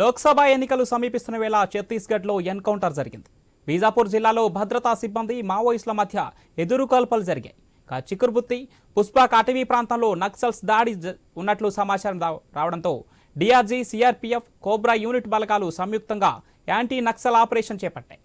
లోక్సభ ఎన్నికలు సమీపిస్తున్న వేళ ఛత్తీస్గఢ్లో ఎన్కౌంటర్ జరిగింది. బీజాపూర్ జిల్లాలో భద్రతా సిబ్బంది మావోయిస్టుల మధ్య ఎదురుకాల్పలు జరిగాయి. చిక్కుర్బుత్తి చిక్కురుబుత్తి పుష్పాక్ అటవీ ప్రాంతంలో నక్సల్స్ దాడి ఉన్నట్లు సమాచారం రావడంతో డిఆర్జీ సిఆర్పీఎఫ్ కోబ్రా యూనిట్ బలగాలు సంయుక్తంగా యాంటీ నక్సల్ ఆపరేషన్ చేపట్టాయి.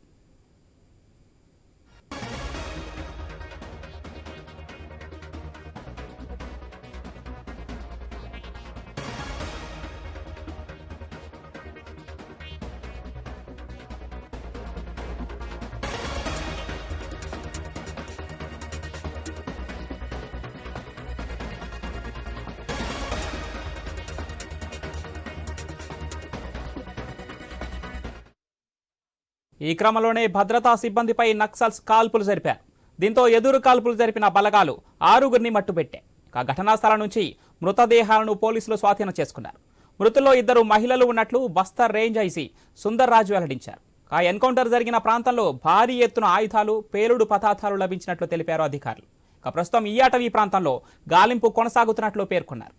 ఈ క్రమంలోనే భద్రతా సిబ్బందిపై నక్సల్స్ కాల్పులు జరిపారు. దీంతో ఎదురు కాల్పులు జరిపిన బలగాలు ఆరుగురిని మట్టుపెట్టాయి ఇక ఘటనా స్థలం నుంచి మృతదేహాలను పోలీసులు స్వాధీనం చేసుకున్నారు. మృతుల్లో ఇద్దరు మహిళలు ఉన్నట్లు బస్తర్ రేంజ్ ఐసీ సుందర్ రాజు వెల్లడించారు. ఆ ఎన్కౌంటర్ జరిగిన ప్రాంతంలో భారీ ఎత్తున ఆయుధాలు పేలుడు పదార్థాలు లభించినట్లు తెలిపారు అధికారులు. ఇక ప్రస్తుతం ఈ అటవీ ప్రాంతంలో గాలింపు కొనసాగుతున్నట్లు పేర్కొన్నారు.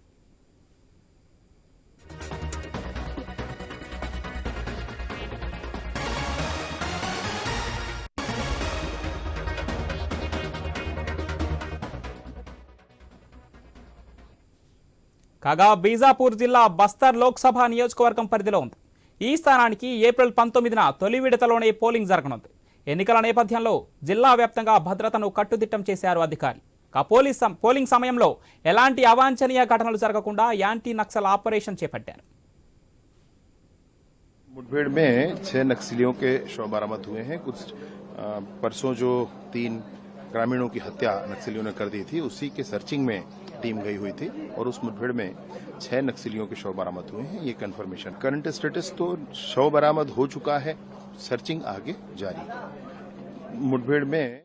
కాగా బీజాపూర్ జిల్లా బస్తర్ లోక్సభ నియోజకవర్గం పరిధిలో ఉంది ఈ స్థానానికి ఏప్రిల్ పంతొమ్మిదిన తొలి విడతలోనే పోలింగ్ జరగనుంది ఎన్నికల నేపథ్యంలో జిల్లా వ్యాప్తంగా భద్రతను కట్టుదిట్టం చేశారు అధికారులు ఇక పోలీస్ సం- పోలింగ్ సమయంలో ఎలాంటి అవాంఛనీయ ఘటనలు జరగకుండా యాంటీ నక్సల్ ఆపరేషన్ చేపట్టారు मुठभेड़ में छह नक्सलियों के शव बरामद हुए हैं कुछ अ, परसों जो तीन ग्रामीणों की हत्या नक्सलियों ने कर दी थी। उसी के सर्चिंग में टीम गई हुई थी और उस मुठभेड़ में छह नक्सलियों के शव बरामद हुए हैं। ये कन्फर्मेशन करंट स्टेटस तो शव बरामद हो चुका है। सर्चिंग आगे जारी। मुठभेड़ में